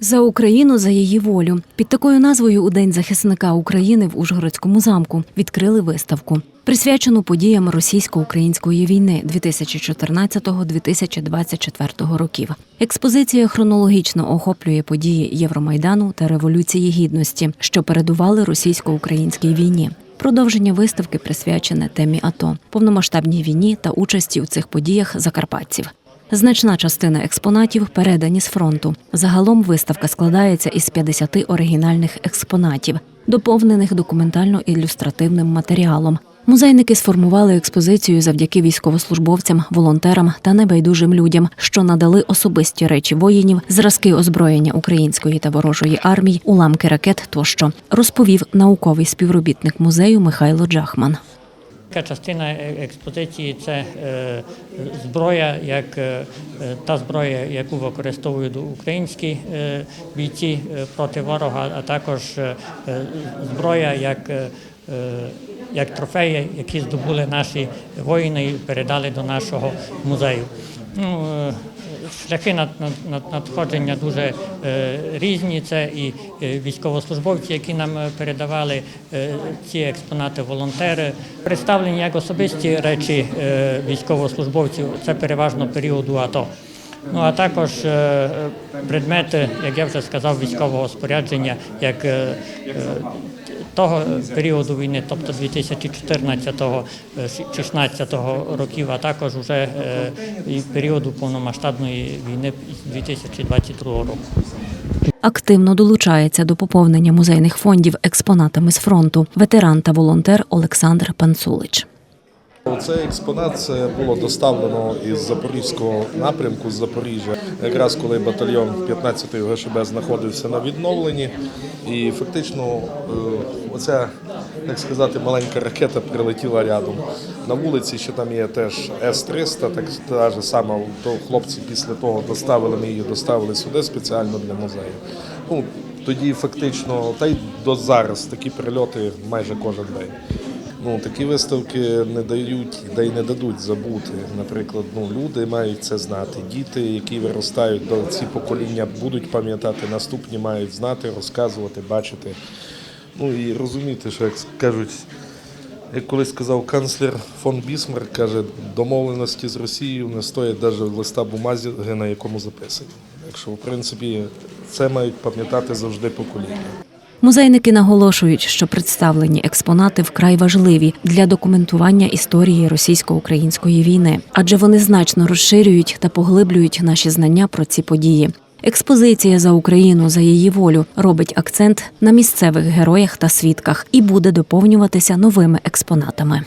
За Україну за її волю під такою назвою у День захисника України в Ужгородському замку відкрили виставку, присвячену подіям російсько-української війни 2014-2024 років. Експозиція хронологічно охоплює події Євромайдану та Революції Гідності, що передували російсько-українській війні. Продовження виставки присвячене темі АТО, повномасштабній війні та участі у цих подіях закарпатців. Значна частина експонатів передані з фронту. Загалом виставка складається із 50 оригінальних експонатів, доповнених документально-ілюстративним матеріалом. Музейники сформували експозицію завдяки військовослужбовцям, волонтерам та небайдужим людям, що надали особисті речі воїнів, зразки озброєння української та ворожої армії, уламки ракет тощо, розповів науковий співробітник музею Михайло Джахман. Така частина е- експозиції це е, зброя, як е, та зброя, яку використовують українські бійці проти ворога, а також зброя як, як трофеї, які здобули наші воїни і передали до нашого музею. Ну, е, Шляхи над- над- над- надходження дуже е, різні. Це і е, військовослужбовці, які нам е, передавали е, ці експонати, волонтери. Представлені як особисті речі е, військовослужбовців. Це переважно періоду АТО. Ну а також е, предмети, як я вже сказав, військового спорядження, як е, е, того періоду війни, тобто 2014-16 років, а також е, і періоду повномасштабної війни з 2022 року. Активно долучається до поповнення музейних фондів експонатами з фронту ветеран та волонтер Олександр Панцулич. Цей експонат це було доставлено із запорізького напрямку з Запоріжжя, якраз коли батальйон 15-ї ГШБ знаходився на відновленні, і фактично е, оця, так сказати, маленька ракета прилетіла рядом. На вулиці ще там є теж С-300, так та ж сама, то хлопці після того доставили, ми її доставили сюди спеціально для музею. Ну, тоді фактично, та й до зараз такі прильоти майже кожен день. Ну, такі виставки не дають, да й не дадуть забути. Наприклад, ну, люди мають це знати. Діти, які виростають до ці покоління, будуть пам'ятати, наступні мають знати, розказувати, бачити. Ну і розуміти, що як кажуть, як колись сказав канцлер фон Бісмарк, каже, домовленості з Росією не стоять навіть листа бумаги, на якому записані. Так що, в принципі, це мають пам'ятати завжди покоління. Музейники наголошують, що представлені експонати вкрай важливі для документування історії російсько-української війни, адже вони значно розширюють та поглиблюють наші знання про ці події. Експозиція за Україну за її волю робить акцент на місцевих героях та свідках і буде доповнюватися новими експонатами.